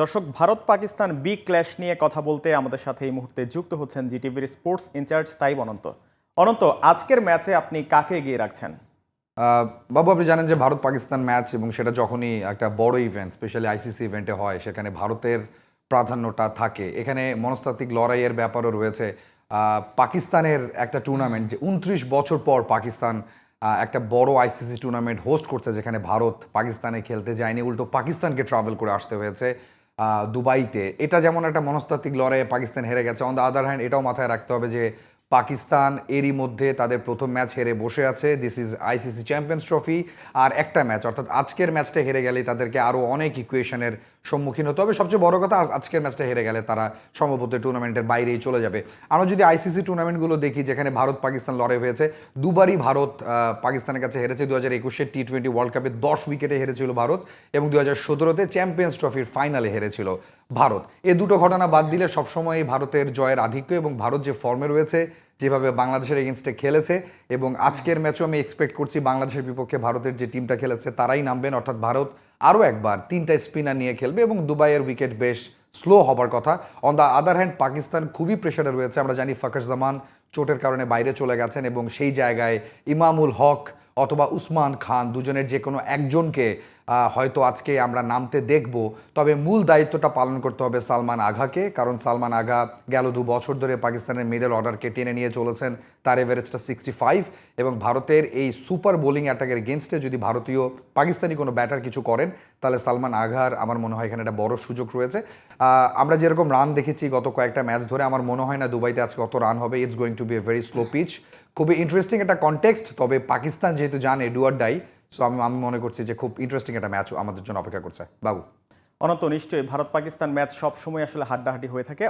দর্শক, Bharat Pakistan B clash নিয়ে কথা বলতে আমাদের সাথে এই মুহূর্তে যুক্ত হচ্ছেন জিটিভির স্পোর্টস ইনচার্জ তাইব অনন্ত। অনন্ত, আজকের ম্যাচে আপনি কাকে এগিয়ে রাখছেন? বাবু, আপনি জানেন যে ভারত পাকিস্তান ম্যাচ এবং সেটা যখনই একটা বড় ইভেন্ট স্পেশালি আইসিসি ইভেন্টে হয়, সেখানে ভারতের প্রাধান্যটা থাকে। এখানে মনস্তাত্ত্বিক লড়াইয়ের ব্যাপারও রয়েছে। পাকিস্তানের একটা টুর্নামেন্ট যে উনত্রিশ বছর পর পাকিস্তান একটা বড় আইসিসি টুর্নামেন্ট হোস্ট করছে, যেখানে ভারত পাকিস্তানে খেলতে যায়নি, উল্টো পাকিস্তানকে ট্রাভেল করে আসতে হয়েছে। দুবাইতে। এটা যেমন একটা মনস্তাত্ত্বিক লড়াইয়ে পাকিস্তান হেরে গেছে। অন দ্য আদার হ্যান্ড এটাও মাথায় রাখতে হবে যে পাকিস্তান এরই মধ্যে তাদের প্রথম ম্যাচ হেরে বসে আছে। This is ICC champions trophy আর একটা ম্যাচ, অর্থাৎ আজকের ম্যাচটা হেরে গেলে তাদেরকে আরও অনেক ইকুয়েশনের সম্মুখীন হতে হবে। সবচেয়ে বড় কথা, আজ- আজকের ম্যাচটা হেরে গেলে তারা সম্ভবত টুর্নামেন্টের বাইরেই চলে যাবে। আমরা যদি আইসিসি টুর্নামেন্টগুলো দেখি, যেখানে ভারত পাকিস্তান লড়াই হয়েছে, দুবারই ভারত পাকিস্তানের কাছে হেরেছে। দু হাজার একুশে টি টোয়েন্টি ওয়ার্ল্ড কাপে দশ উইকেটে হেরেছিল ভারত এবং দু হাজার সতেরোতে চ্যাম্পিয়ন্স ট্রফির ফাইনালে হেরেছিল ভারত। এ দুটো ঘটনা বাদ দিলে সবসময় ভারতের জয়ের আধিক্য এবং ভারত যে ফর্মে রয়েছে যেভাবে বাংলাদেশের এগেনস্টে খেলেছে এবং আজকের ম্যাচও আমি এক্সপেক্ট করছি বাংলাদেশের বিপক্ষে ভারতের যে টিমটা খেলেছে তারাই নামবেন। অর্থাৎ ভারত আরও একবার তিনটা স্পিনার নিয়ে খেলবে এবং দুবাইয়ের উইকেট বেশ স্লো হবার কথা। On the other hand Pakistan খুবই প্রেশারে রয়েছে। আমরা জানি ফাকর জামান চোটের কারণে বাইরে চলে গেছেন এবং সেই জায়গায় ইমামুল হক অথবা উসমান খান দুজনের যে কোনো একজনকে হয়তো আজকে আমরা নামতে দেখব। তবে মূল দায়িত্বটা পালন করতে হবে সালমান আঘাকে, কারণ সালমান আঘা গেল দু বছর ধরে পাকিস্তানের মিডল অর্ডারকে টেনে নিয়ে চলেছেন তার এভারেজটা সিক্সটি ফাইভ এবং ভারতের এই সুপার বোলিং অ্যাটাকের এগেনস্টে যদি ভারতীয় পাকিস্তানি কোনো ব্যাটার কিছু করেন, তাহলে সালমান আঘার আমার মনে হয় এখানে একটা বড় সুযোগ রয়েছে। আমরা যেরকম রান দেখেছি গত কয়েকটা ম্যাচ ধরে, আমার মনে হয় না দুবাইতে আজকে অত রান হবে it's going to be a very slow pitch খুবই ইন্টারেস্টিং একটা কনটেক্সট তবে পাকিস্তান যেহেতু জানে ডুয়ার ডাই সো আমি আমি মনে করছি যে খুব ইন্টারেস্টিং একটা ম্যাচ আমাদের জন্য অপেক্ষা করছে। বাবু। অনন্ত, নিশ্চয়ই ভারত পাকিস্তান ম্যাচ সবসময় আসলে হাড্ডাহাড্ডি হয়ে থাকে।